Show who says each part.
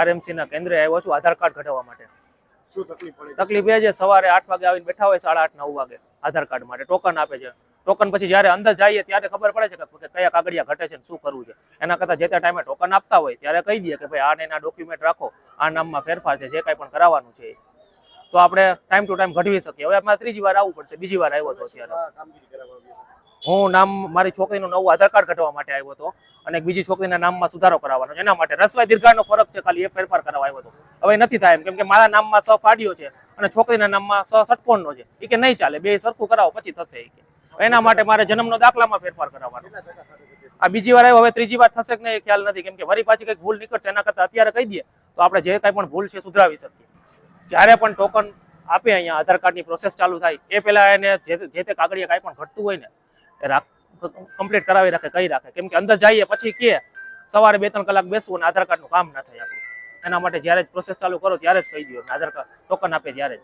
Speaker 1: આરએમસીના કેન્દ્રે આવ્યો છું આધાર કાર્ડ કઢાવવા માટે.
Speaker 2: તકલીફ?
Speaker 1: એ છે સવારે આઠ વાગે આવીને બેઠા હોય સાડા આઠ નવ વાગે આધાર કાર્ડ માટે. ટોકન આપે છે. ટોકન પછી જ્યારે અંદર જઈએ ત્યારે ખબર પડે છે કે કયા કાગળિયા ઘટે છે શું કરવું છે. એના કરતાં જે તે ટાઈમે ટોકન આપતા હોય ત્યારે કહી દઈએ કે ભાઈ આ એના ડોક્યુમેન્ટ રાખો. આ નામમાં ફેરફાર છે જે કાંઈ પણ કરાવવાનું છે. તો આપણે ટાઈમ ટુ ટાઈમ ઘટવી શકીએ. હવે આપણે ત્રીજી વાર આવવું પડશે. બીજી વાર આવ્યો હતો અત્યારે. હું નામ, મારી છોકરીનું નવું આધાર કાર્ડ ઘટવા માટે આવ્યો હતો અને બીજી છોકરીના નામમાં સુધારો કરાવવાનો એના માટે રસવાય દીર્ઘાનો ફરક છે. ખાલી એ ફેરફાર કરાવવા આવ્યો હતો. હવે નથી થાય એમ. કેમ કે મારા નામમાં સ ફાડ્યો છે અને છોકરીના નામમાં સ ષટકોણનો છે. એ કે નહીં ચાલે. બે સરખું કરાવો, પછી થશે એ કે. એના માટે મારે જન્મનો દાખલામાં ફેરફાર કરાવવાનો? આ બીજી વાર આવ્યો, હવે ત્રીજી વાર થશે કે નહીં ખ્યાલ નથી. કેમ કે વરી પાછી કંઈક ભૂલ નીકળશે એના કરતાં અત્યારે કહી દઈએ તો આપણે જે કાંઈ પણ ભૂલ છે સુધરાવી શકીએ. જ્યારે પણ ટોકન આપે અહીંયા આધાર કાર્ડની પ્રોસેસ ચાલુ થાય, એ પહેલાં એને જે જે તે કાગળિયા કાંઈ પણ ઘટતું હોય ને, એ રાખ કમ્પ્લીટ કરાવી રાખે કહી રાખે. કેમ કે અંદર જઈએ પછી કે સવારે બે ત્રણ કલાક બેસવું અને આધાર કાર્ડનું કામ ના થાય આપણું. એના માટે જ્યારે જ પ્રોસેસ ચાલુ કરો ત્યારે જ કહી દો આધાર કાર્ડ ટોકન આપે ત્યારે જ.